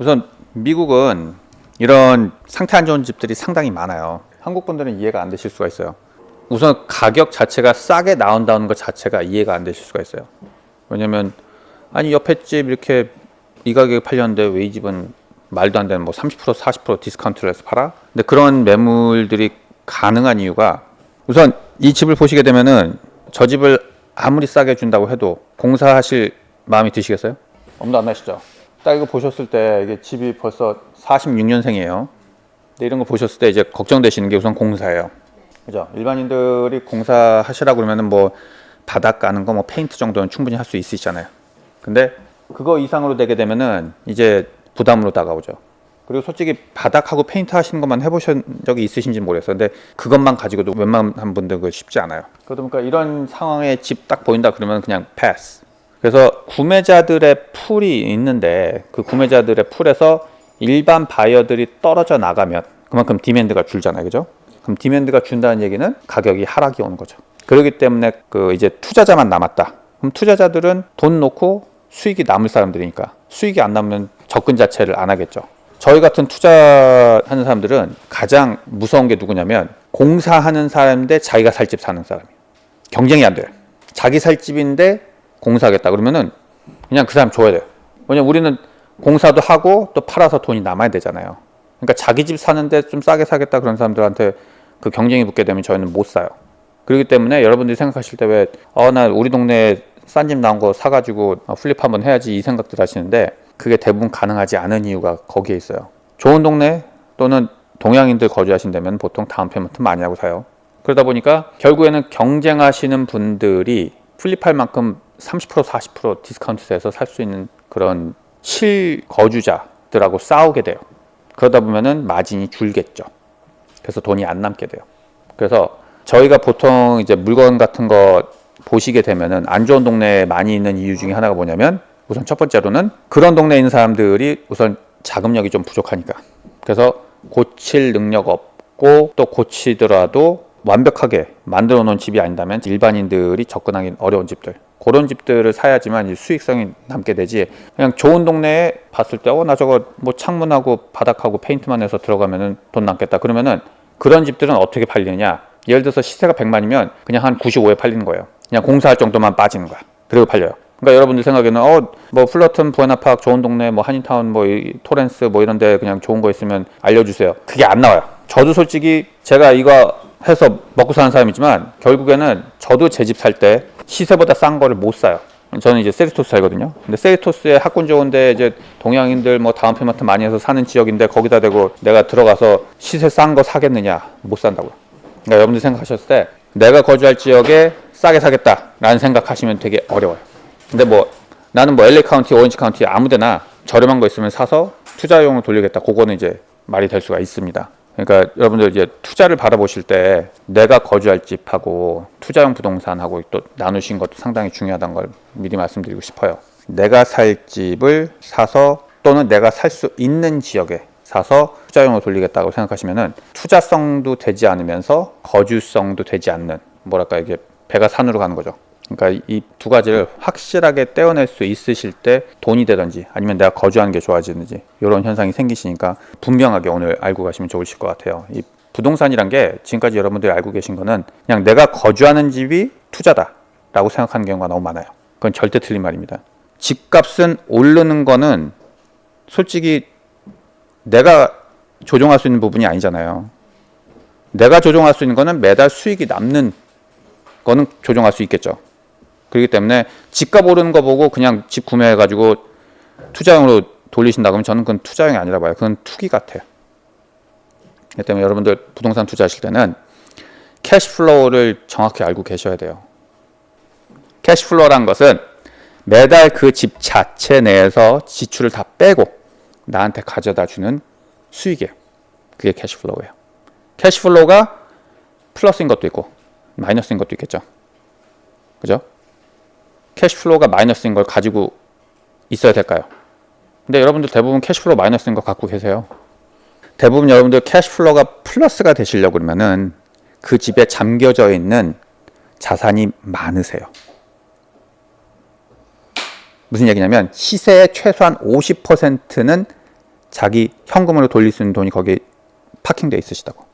우선 미국은 이런 상태 안 좋은 집들이 상당히 많아요. 한국 분들은 이해가 안 되실 수가 있어요. 우선 가격 자체가 싸게 나온다는 것 자체가 이해가 안 되실 수가 있어요. 왜냐면 아니 옆에 집 이렇게 이 가격에 팔렸는데 왜 이 집은 말도 안 되는 뭐 30% 40% 디스카운트를 해서 팔아? 근데 그런 매물들이 가능한 이유가 우선 이 집을 보시게 되면은 저 집을 아무리 싸게 준다고 해도 공사하실 마음이 드시겠어요? 엄도 안 나시죠? 딱 이거 보셨을 때 이게 집이 벌써 46년생이에요. 근데 이런 거 보셨을 때 이제 걱정되시는 게 우선 공사예요. 그죠? 일반인들이 공사하시라 그러면은 뭐 바닥 까는 거 뭐 페인트 정도는 충분히 할 수 있으시잖아요. 근데 그거 이상으로 되게 되면은 이제 부담으로 다가오죠. 그리고 솔직히 바닥하고 페인트 하시는 것만 해보신 적이 있으신지 모르겠어요. 근데 그것만 가지고도 웬만한 분들 그 쉽지 않아요. 그러다 보니까 이런 상황에 집 딱 보인다 그러면 그냥 패스. 그래서 구매자들의 풀이 있는데 그 구매자들의 풀에서 일반 바이어들이 떨어져 나가면 그만큼 디맨드가 줄잖아요. 그죠? 그럼 디맨드가 준다는 얘기는 가격이 하락이 오는 거죠. 그렇기 때문에 그 이제 투자자만 남았다. 그럼 투자자들은 돈 놓고 수익이 남을 사람들이니까 수익이 안 남으면 접근 자체를 안 하겠죠. 저희 같은 투자하는 사람들은 가장 무서운 게 누구냐면 공사하는 사람인데 자기가 살 집 사는 사람이에요. 경쟁이 안 돼요. 자기 살 집인데 공사하겠다 그러면은 그냥 그 사람 줘야 돼요. 왜냐면 우리는 공사도 하고 또 팔아서 돈이 남아야 되잖아요. 그러니까 자기 집 사는데 좀 싸게 사겠다 그런 사람들한테 그 경쟁이 붙게 되면 저희는 못 사요. 그렇기 때문에 여러분들이 생각하실 때 왜, 어, 나 우리 동네에 싼 집 나온 거 사가지고 어, 플립 한번 해야지 이 생각들 하시는데 그게 대부분 가능하지 않은 이유가 거기에 있어요. 좋은 동네 또는 동양인들 거주하신다면 보통 다운 페먼트 많이 하고 사요. 그러다 보니까 결국에는 경쟁하시는 분들이 플립할 만큼 30% 40% 디스카운트에서 살 수 있는 그런 실거주자들하고 싸우게 돼요. 그러다 보면은 마진이 줄겠죠. 그래서 돈이 안 남게 돼요. 그래서 저희가 보통 이제 물건 같은 거 보시게 되면은 안 좋은 동네에 많이 있는 이유 중에 하나가 뭐냐면 우선 첫 번째로는 그런 동네에 있는 사람들이 우선 자금력이 좀 부족하니까 그래서 고칠 능력 없고 또 고치더라도 완벽하게 만들어 놓은 집이 아닌다면 일반인들이 접근하기 어려운 집들 그런 집들을 사야지만 이 수익성이 남게 되지. 그냥 좋은 동네에 봤을 때 어 나 저거 뭐 창문하고 바닥하고 페인트만 해서 들어가면은 돈 남겠다. 그러면은 그런 집들은 어떻게 팔리느냐? 예를 들어서 시세가 100만이면 그냥 한 95에 팔리는 거예요. 그냥 공사할 정도만 빠지는 거야. 그리고 팔려요. 그러니까 여러분들 생각에는 어 뭐 플러튼 부에나파크 좋은 동네 뭐 한인타운 뭐 이, 토렌스 뭐 이런데 그냥 좋은 거 있으면 알려주세요. 그게 안 나와요. 저도 솔직히 제가 이거 해서 먹고 사는 사람이지만 결국에는 저도 제 집 살 때 시세보다 싼 거를 못 사요. 저는 이제 세리토스 살거든요. 근데 세리토스에 학군 좋은데 이제 동양인들 뭐 다운 페먼트 많이 해서 사는 지역인데 거기다 대고 내가 들어가서 시세 싼 거 사겠느냐 못 산다고요. 그러니까 여러분들 생각하셨을 때 내가 거주할 지역에 싸게 사겠다라는 생각하시면 되게 어려워요. 근데 뭐 나는 뭐 LA 카운티, 오렌지 카운티 아무데나 저렴한 거 있으면 사서 투자용으로 돌리겠다. 그거는 이제 말이 될 수가 있습니다. 그러니까 여러분들 이제 투자를 받아보실 때 내가 거주할 집하고 투자용 부동산하고 또 나누신 것도 상당히 중요하다는 걸 미리 말씀드리고 싶어요. 내가 살 집을 사서 또는 내가 살 수 있는 지역에 사서 투자용으로 돌리겠다고 생각하시면은 투자성도 되지 않으면서 거주성도 되지 않는 뭐랄까 이게 배가 산으로 가는 거죠. 그러니까 이 두 가지를 확실하게 떼어낼 수 있으실 때 돈이 되든지 아니면 내가 거주하는 게 좋아지든지 이런 현상이 생기시니까 분명하게 오늘 알고 가시면 좋으실 것 같아요. 이 부동산이란 게 지금까지 여러분들이 알고 계신 거는 그냥 내가 거주하는 집이 투자다라고 생각하는 경우가 너무 많아요. 그건 절대 틀린 말입니다. 집값은 오르는 거는 솔직히 내가 조종할 수 있는 부분이 아니잖아요. 내가 조종할 수 있는 거는 매달 수익이 남는 거는 조종할 수 있겠죠. 그렇기 때문에 집값 오르는 거 보고 그냥 집 구매해가지고 투자용으로 돌리신다 그러면 저는 그건 투자용이 아니라 봐요. 그건 투기 같아요. 그렇기 때문에 여러분들 부동산 투자하실 때는 캐시플로우를 정확히 알고 계셔야 돼요. 캐시플로우란 것은 매달 그 집 자체 내에서 지출을 다 빼고 나한테 가져다 주는 수익이에요. 그게 캐시플로우예요. 캐시플로우가 플러스인 것도 있고 마이너스인 것도 있겠죠. 그죠? 캐시플로우가 마이너스인 걸 가지고 있어야 될까요? 근데 여러분들 대부분 캐시플로우 마이너스인 거 갖고 계세요. 대부분 여러분들 캐시플로우가 플러스가 되시려고 그러면은 그 집에 잠겨져 있는 자산이 많으세요. 무슨 얘기냐면 시세의 최소한 50%는 자기 현금으로 돌릴 수 있는 돈이 거기에 파킹돼 있으시다고.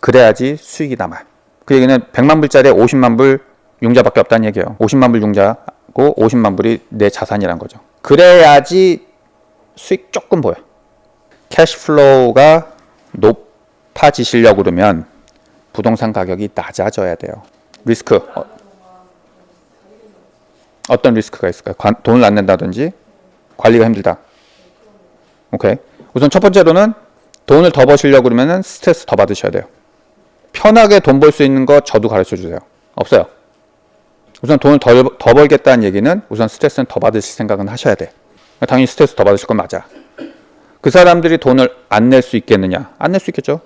그래야지 수익이 남아요. 그 얘기는 100만 불짜리에 50만 불 융자밖에 없다는 얘기예요. 50만 불 융자고 50만 불이 내 자산이란 거죠. 그래야지 수익 조금 보여. 캐시플로우가 높아지시려고 그러면 부동산 가격이 낮아져야 돼요. 리스크 어, 어떤 리스크가 있을까요? 관- 돈을 안 낸다든지 관리가 힘들다. 오케이. 우선 첫 번째로는 돈을 더 버시려고 그러면은 스트레스 더 받으셔야 돼요. 편하게 돈 벌 수 있는 거 저도 가르쳐 주세요. 없어요. 우선 돈을 더, 더 벌겠다는 얘기는 우선 스트레스는 더 받으실 생각은 하셔야 돼. 당연히 스트레스 더 받으실 건 맞아. 그 사람들이 돈을 안 낼 수 있겠느냐? 안 낼 수 있겠죠.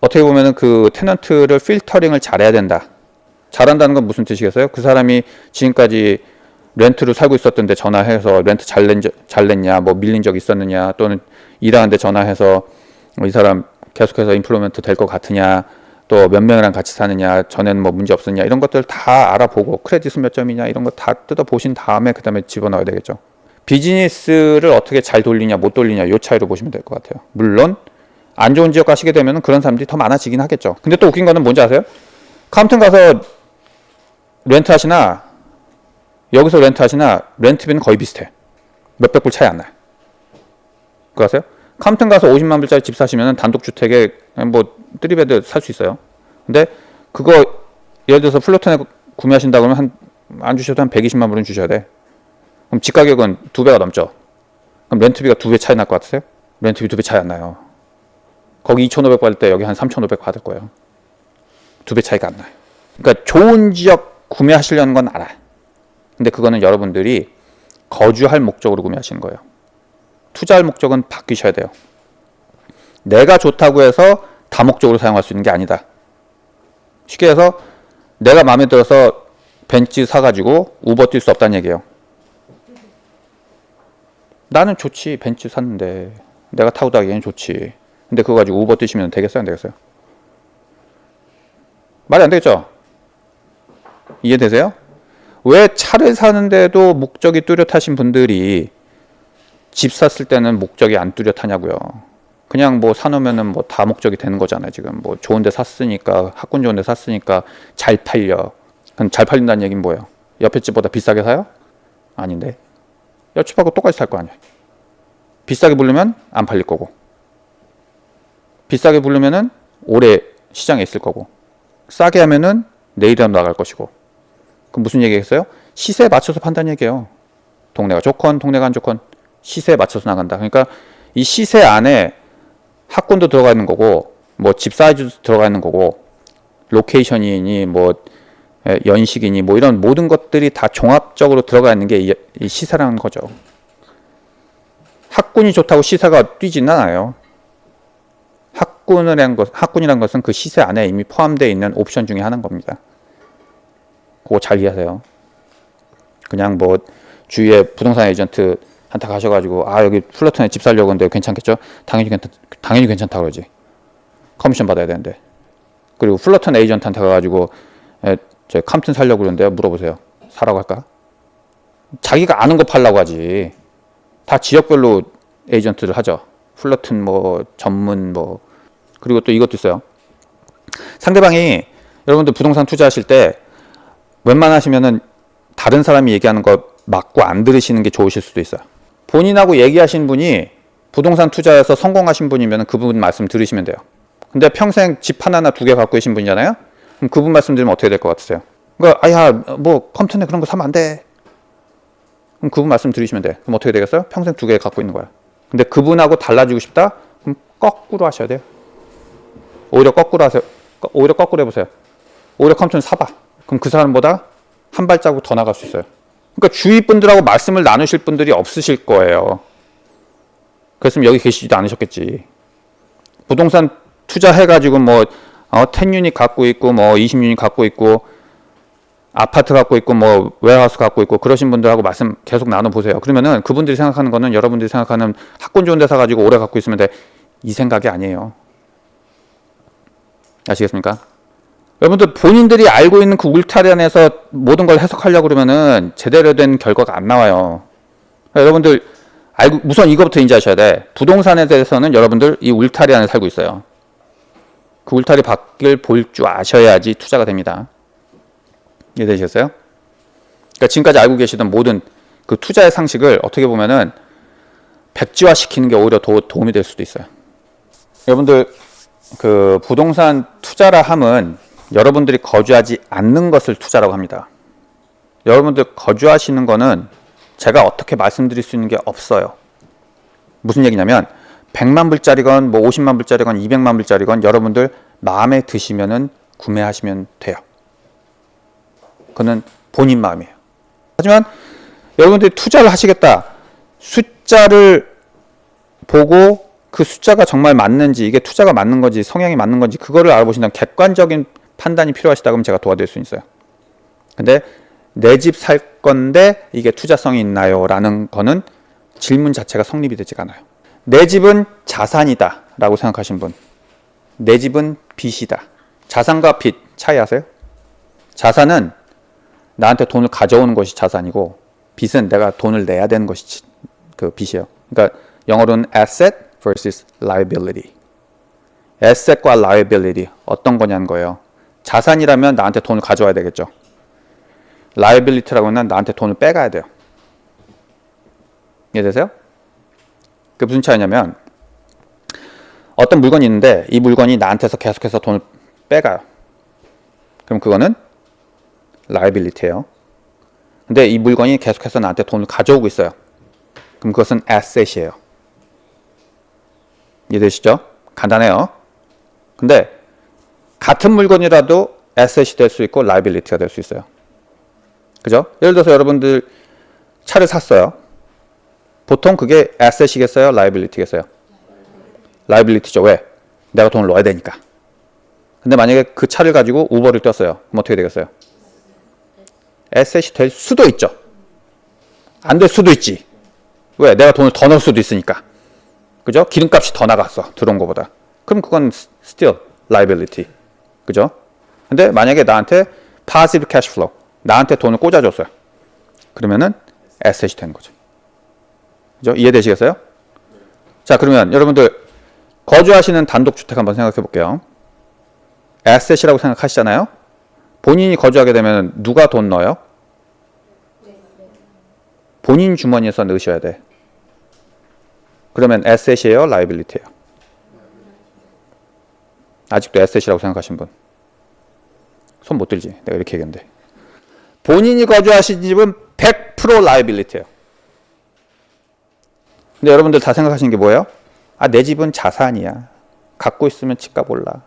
어떻게 보면은 그 테넌트를 필터링을 잘해야 된다. 잘한다는 건 무슨 뜻이겠어요? 그 사람이 지금까지 렌트로 살고 있었던데 전화해서 렌트 잘, 낸, 적- 잘 냈냐, 뭐 밀린 적 있었느냐, 또는 일하는데 전화해서 뭐이 사람 계속해서 인플루먼트 될 것 같으냐, 또 몇 명이랑 같이 사느냐, 전에는 뭐 문제 없었냐, 이런 것들 다 알아보고 크레딧은 몇 점이냐, 이런 거 다 뜯어 보신 다음에 그 다음에 집어넣어야 되겠죠. 비즈니스를 어떻게 잘 돌리냐, 못 돌리냐, 요 차이로 보시면 될 것 같아요. 물론, 안 좋은 지역 가시게 되면 그런 사람들이 더 많아지긴 하겠죠. 근데 또 웃긴 거는 뭔지 아세요? 카운튼 가서 렌트 하시나 여기서 렌트 하시나 렌트비는 거의 비슷해. 몇백 불 차이 안 나요. 그거 아세요? 카운튼 가서 50만 불짜리 집 사시면 단독주택에 뭐 쓰리베드 살 수 있어요. 근데 그거 예를 들어서 플로톤에 구매하신다 그러면 한 안 주셔도 한 120만 불은 주셔야 돼. 그럼 집 가격은 두 배가 넘죠. 그럼 렌트비가 두 배 차이 날 것 같으세요? 렌트비 두 배 차이 안 나요. 거기 2,500 받을 때 여기 한 3,500 받을 거예요. 두 배 차이가 안 나요. 그러니까 좋은 지역 구매하시려는 건 알아요. 근데 그거는 여러분들이 거주할 목적으로 구매하시는 거예요. 투자할 목적은 바뀌셔야 돼요. 내가 좋다고 해서 다목적으로 사용할 수 있는 게 아니다. 쉽게 해서 내가 마음에 들어서 벤츠 사가지고 우버 뛸 수 없다는 얘기예요. 나는 좋지 벤츠 샀는데 내가 타고 다니기엔 좋지. 근데 그거 가지고 우버 뛰시면 되겠어요 안 되겠어요? 말이 안 되겠죠? 이해되세요? 왜 차를 사는데도 목적이 뚜렷하신 분들이 집 샀을 때는 목적이 안 뚜렷하냐고요. 그냥 뭐 사놓으면은 뭐 다 목적이 되는 거잖아요. 지금 뭐 좋은 데 샀으니까 학군 좋은 데 샀으니까 잘 팔려. 그럼 잘 팔린다는 얘기는 뭐예요? 옆에 집보다 비싸게 사요? 아닌데. 옆집하고 똑같이 살 거 아니야. 비싸게 부르면 안 팔릴 거고. 비싸게 부르면은 오래 시장에 있을 거고. 싸게 하면은 내일이라도 나갈 것이고. 그럼 무슨 얘기겠어요? 시세에 맞춰서 판단 얘기예요. 동네가 좋건 동네가 안 좋건 시세에 맞춰서 나간다. 그러니까 이 시세 안에 학군도 들어가 있는 거고 뭐 집 사이즈도 들어가 있는 거고 로케이션이니 뭐 에, 연식이니 뭐 이런 모든 것들이 다 종합적으로 들어가 있는 게 이 시세라는 거죠. 학군이 좋다고 시세가 뛰지는 않아요. 학군이란 것, 학군이란 것은 그 시세 안에 이미 포함되어 있는 옵션 중에 하나인 겁니다. 그거 잘 이해하세요. 그냥 뭐 주위에 부동산 에이전트 한테 가셔가지고 아 여기 플러톤에 집 살려고 하는데 괜찮겠죠? 당연히 괜찮 당연히 괜찮다 그러지. 커미션 받아야 되는데. 그리고 플러톤 에이전트한테 가가지고 에, 저 캄튼 살려고 그러는데 물어보세요. 사라고 할까? 자기가 아는 거 팔라고 하지. 다 지역별로 에이전트를 하죠. 플러튼 뭐 전문 뭐 그리고 또 이것도 있어요. 상대방이 여러분들 부동산 투자하실 때 웬만하시면은 다른 사람이 얘기하는 거 맞고 안 들으시는 게 좋으실 수도 있어요. 본인하고 얘기하신 분이 부동산 투자에서 성공하신 분이면 그분 말씀 들으시면 돼요. 근데 평생 집 하나나 두 개 갖고 계신 분이잖아요? 그럼 그분 말씀 들으면 어떻게 될 것 같으세요? 그러니까, 아야, 뭐, 컴퓨터에 그런 거 사면 안 돼. 그럼 그분 말씀 들으시면 돼. 그럼 어떻게 되겠어요? 평생 두 개 갖고 있는 거야. 근데 그분하고 달라지고 싶다? 그럼 거꾸로 하셔야 돼요. 오히려 거꾸로 하세요. 거- 오히려 거꾸로 해보세요. 오히려 컴퓨터 사봐. 그럼 그 사람보다 한 발자국 더 나갈 수 있어요. 그러니까 주위 분들하고 말씀을 나누실 분들이 없으실 거예요. 그랬으면 여기 계시지도 않으셨겠지. 부동산 투자해가지고 뭐 어, 10유닛 갖고 있고 뭐 20유닛 갖고 있고 아파트 갖고 있고 뭐 웨어하우스 갖고 있고 그러신 분들하고 말씀 계속 나눠 보세요. 그러면은 그분들이 생각하는 거는 여러분들이 생각하는 학군 좋은 데 사가지고 오래 갖고 있으면 돼. 이 생각이 아니에요. 아시겠습니까? 여러분들 본인들이 알고 있는 그 울타리 안에서 모든 걸 해석하려고 그러면은 제대로 된 결과가 안 나와요. 그러니까 여러분들 알고 우선 이거부터 인지하셔야 돼. 부동산에 대해서는 여러분들 이 울타리 안에 살고 있어요. 그 울타리 밖을 볼 줄 아셔야지 투자가 됩니다. 이해되셨어요? 그러니까 지금까지 알고 계시던 모든 그 투자의 상식을 어떻게 보면은 백지화 시키는 게 오히려 더 도움이 될 수도 있어요. 여러분들 그 부동산 투자라 함은 여러분들이 거주하지 않는 것을 투자라고 합니다. 여러분들 거주하시는 거는 제가 어떻게 말씀드릴 수 있는 게 없어요. 무슨 얘기냐면 100만 불짜리건 뭐 50만 불짜리건 200만 불짜리건 여러분들 마음에 드시면은 구매하시면 돼요. 그거는 본인 마음이에요. 하지만 여러분들이 투자를 하시겠다. 숫자를 보고 그 숫자가 정말 맞는지 이게 투자가 맞는 건지 성향이 맞는 건지 그거를 알아보신다면 객관적인 판단이 필요하시다 그러면 제가 도와드릴 수 있어요. 근데 내 집 살 건데 이게 투자성이 있나요? 라는 거는 질문 자체가 성립이 되지가 않아요. 내 집은 자산이다 라고 생각하신 분. 내 집은 빚이다. 자산과 빚 차이 아세요? 자산은 나한테 돈을 가져오는 것이 자산이고 빚은 내가 돈을 내야 되는 것이 지- 그 빚이에요. 그러니까 영어로는 asset versus liability. asset과 liability 어떤 거냐는 거예요. 자산이라면 나한테 돈을 가져와야 되겠죠. liability라고 하면 나한테 돈을 빼가야 돼요. 이해되세요? 그게 무슨 차이냐면 어떤 물건이 있는데 이 물건이 나한테서 계속해서 돈을 빼가요. 그럼 그거는 liability예요. 근데 이 물건이 계속해서 나한테 돈을 가져오고 있어요. 그럼 그것은 asset이에요. 이해되시죠? 간단해요. 근데 같은 물건이라도 asset이 될 수 있고 liability가 될 수 있어요. 그죠? 예를 들어서 여러분들 차를 샀어요. 보통 그게 asset이겠어요? liability겠어요? liability죠. 왜? 내가 돈을 넣어야 되니까. 근데 만약에 그 차를 가지고 우버를 떴어요. 그럼 어떻게 되겠어요? asset이 될 수도 있죠. 안 될 수도 있지. 왜? 내가 돈을 더 넣을 수도 있으니까. 그죠? 기름값이 더 나갔어. 들어온 것보다. 그럼 그건 still liability. 그죠? 근데 만약에 나한테 positive cash flow, 나한테 돈을 꽂아줬어요. 그러면은 asset이 되는 거죠. 그죠? 이해되시겠어요? 자, 그러면 여러분들 거주하시는 단독주택 한번 생각해 볼게요. asset이라고 생각하시잖아요. 본인이 거주하게 되면 누가 돈 넣어요? 본인 주머니에서 넣으셔야 돼. 그러면 asset이에요, liability예요? 아직도 asset이라고 생각하신 분? 손 못 들지. 내가 이렇게 얘기했는데. 본인이 거주하신 집은 100% liability예요. 근데 여러분들 다 생각하시는 게 뭐예요? 아, 내 집은 자산이야. 갖고 있으면 집값 올라.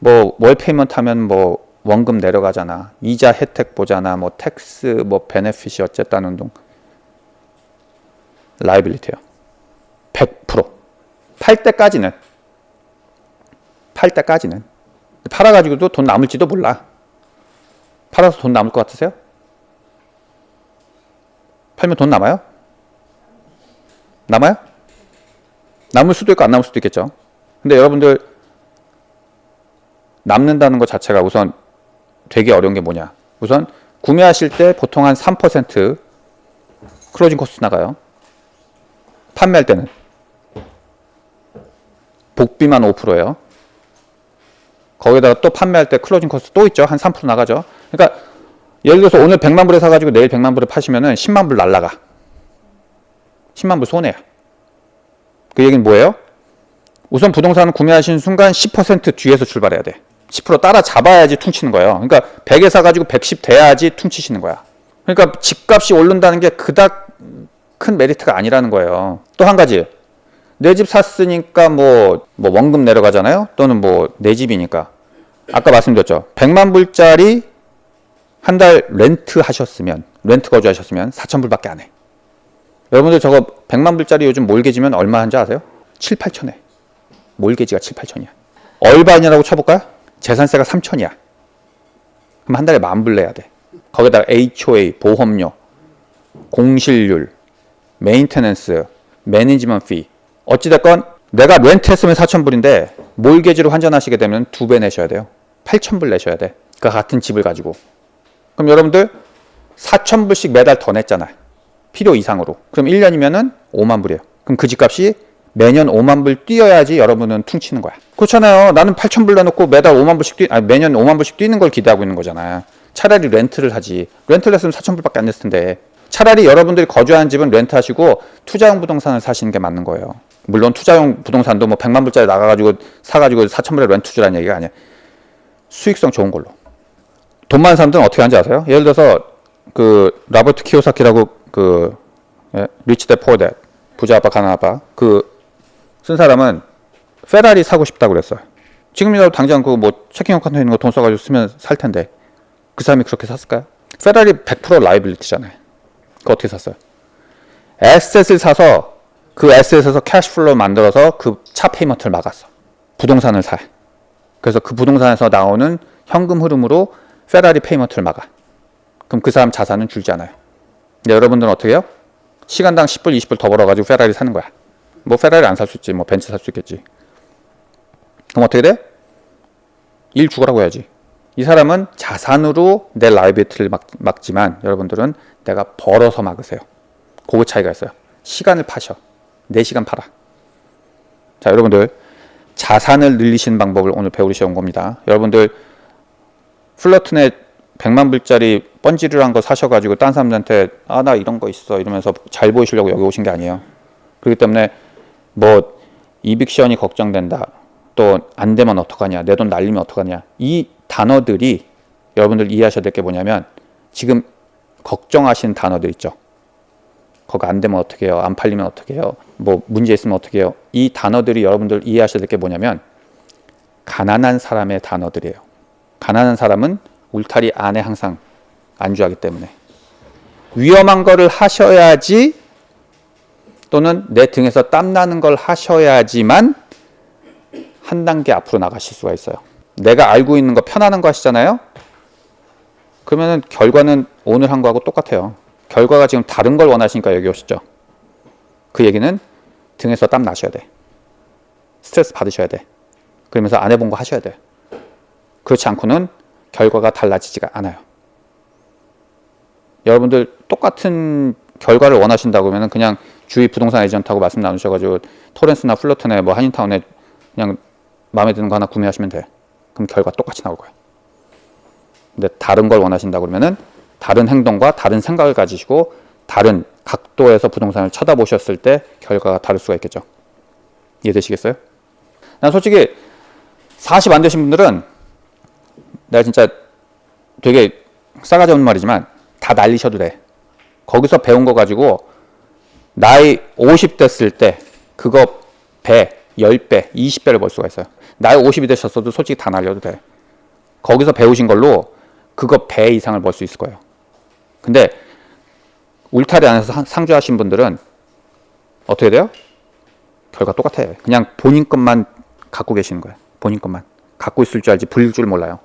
뭐 월 페이먼트 하면 뭐 원금 내려가잖아. 이자 혜택 보잖아. 뭐 텍스 뭐 베네핏이 어쨌다는 둥. 라이빌리티예요. 100%. 팔 때까지는 팔 때까지는 팔아 가지고도 돈 남을지도 몰라. 팔아서 돈 남을 것 같으세요? 팔면 돈 남아요? 남아요? 남을 수도 있고 안 남을 수도 있겠죠. 근데 여러분들 남는다는 것 자체가 우선 되게 어려운 게 뭐냐? 우선 구매하실 때 보통 한 3% 클로징 코스트 나가요. 판매할 때는 복비만 5%예요. 거기다가 또 판매할 때 클로징 코스트 또 있죠. 한 3% 나가죠. 그러니까 예를 들어서 오늘 100만 불에 사가지고 내일 100만 불에 파시면은 10만 불 날라가. 10만 불 손해야. 그 얘기는 뭐예요? 우선 부동산을 구매하신 순간 10% 뒤에서 출발해야 돼. 10% 따라 잡아야지 퉁치는 거예요. 그러니까 100에 사가지고 110 돼야지 퉁치시는 거야. 그러니까 집값이 오른다는 게 그닥 큰 메리트가 아니라는 거예요. 또 한 가지. 내 집 샀으니까 뭐, 뭐 원금 내려가잖아요. 또는 뭐 내 집이니까. 아까 말씀드렸죠. 100만 불짜리 한 달 렌트 하셨으면, 렌트 거주하셨으면 4천 불밖에 안 해. 여러분들 저거 100만 불짜리 요즘 몰개지면 얼마 한지 아세요? 7, 8천에. 몰개지가 7, 8천이야. 얼반이라고 쳐볼까요? 재산세가 3천이야. 그럼 한 달에 만 불 내야 돼. 거기다가 HOA, 보험료, 공실률, 메인테넌스, 매니지먼트 피. 어찌됐건 내가 렌트 했으면 4천 불인데 몰개지로 환전하시게 되면 두 배 내셔야 돼요. 8천 불 내셔야 돼. 그 같은 집을 가지고. 그럼 여러분들 4천 불씩 매달 더 냈잖아요. 필요 이상으로. 그럼 1년이면은 5만 불이에요. 그럼 그 집값이 매년 5만 불 뛰어야지 여러분은 퉁치는 거야. 그렇잖아요. 나는 8천 불 내놓고 매달 5만 불씩 뛰, 아니 매년 5만 불씩 뛰는 걸 기대하고 있는 거잖아요. 차라리 렌트를 하지. 렌트를 했으면 4천 불밖에 안 냈을 텐데. 차라리 여러분들이 거주하는 집은 렌트하시고 투자용 부동산을 사시는 게 맞는 거예요. 물론 투자용 부동산도 뭐 100만 불짜리 나가가지고 사가지고 4천 불에 렌트 주라는 얘기가 아니야. 수익성 좋은 걸로. 돈 많은 사람들은 어떻게 하는지 아세요? 예를 들어서 그 라버트 키오사키라고 그 예, 리치 대 포어 대 부자 아빠 가난 아빠 그 쓴 사람은 페라리 사고 싶다고 그랬어요. 지금이라도 당장 그 뭐 체킹 어카운트 있는 거 돈 써가지고 쓰면 살 텐데 그 사람이 그렇게 샀을까요? 페라리 100% 라이빌리티잖아요. 그거 어떻게 샀어요? 에셋을 사서 그 에셋에서 캐시플로우 만들어서 그 차 페이먼트를 막았어. 부동산을 사. 그래서 그 부동산에서 나오는 현금 흐름으로 페라리 페이먼트를 막아. 그럼 그 사람 자산은 줄지 않아요. 근데 여러분들은 어떻게 해요? 시간당 10불, 20불 더 벌어가지고 페라리 사는 거야. 뭐 페라리 안 살 수 있지, 뭐 벤츠 살 수 있겠지. 그럼 어떻게 돼? 일 죽어라고 해야지. 이 사람은 자산으로 내 라이비티를 막, 막지만 여러분들은 내가 벌어서 막으세요. 그거 차이가 있어요. 시간을 파셔. 내 시간 팔아. 자, 여러분들 자산을 늘리시는 방법을 오늘 배우시러 온 겁니다. 여러분들 플러튼에 100만 불짜리 번지르한 거 사셔가지고 딴 사람들한테 아 나 이런 거 있어 이러면서 잘 보이시려고 여기 오신 게 아니에요. 그렇기 때문에 뭐 이빅션이 걱정된다. 또 안 되면 어떡하냐. 내 돈 날리면 어떡하냐. 이 단어들이 여러분들 이해하셔야 될 게 뭐냐면 지금 걱정하시는 단어들 있죠. 거기 안 되면 어떻게 해요? 안 팔리면 어떻게 해요? 뭐 문제 있으면 어떻게 해요? 이 단어들이 여러분들 이해하셔야 될 게 뭐냐면 가난한 사람의 단어들이에요. 가난한 사람은 울타리 안에 항상 안주하기 때문에 위험한 거를 하셔야지 또는 내 등에서 땀 나는 걸 하셔야지만 한 단계 앞으로 나가실 수가 있어요. 내가 알고 있는 거 편안한 거 하시잖아요. 그러면은 결과는 오늘 한 거하고 똑같아요. 결과가 지금 다른 걸 원하시니까 여기 오시죠. 그 얘기는 등에서 땀 나셔야 돼. 스트레스 받으셔야 돼. 그러면서 안 해본 거 하셔야 돼. 그렇지 않고는 결과가 달라지지가 않아요. 여러분들 똑같은 결과를 원하신다고 하면 그냥 주위 부동산 에이전트하고 말씀 나누셔가지고 토렌스나 플러튼에 뭐 한인타운에 그냥 마음에 드는 거 하나 구매하시면 돼. 그럼 결과 똑같이 나올 거예요. 근데 다른 걸 원하신다고 그러면은 다른 행동과 다른 생각을 가지시고 다른 각도에서 부동산을 쳐다보셨을 때 결과가 다를 수가 있겠죠. 이해되시겠어요? 난 솔직히 40 안 되신 분들은 내가 진짜 되게 싸가지 없는 말이지만 다 날리셔도 돼. 거기서 배운 거 가지고 나이 50 됐을 때 그거 배, 10배, 20배를 벌 수가 있어요. 나이 50이 되셨어도 솔직히 다 날려도 돼. 거기서 배우신 걸로 그거 배 이상을 벌 수 있을 거예요. 근데 울타리 안에서 상- 상주하신 분들은 어떻게 돼요? 결과 똑같아요. 그냥 본인 것만 갖고 계시는 거예요. 본인 것만. 갖고 있을 줄 알지 불릴 줄 몰라요.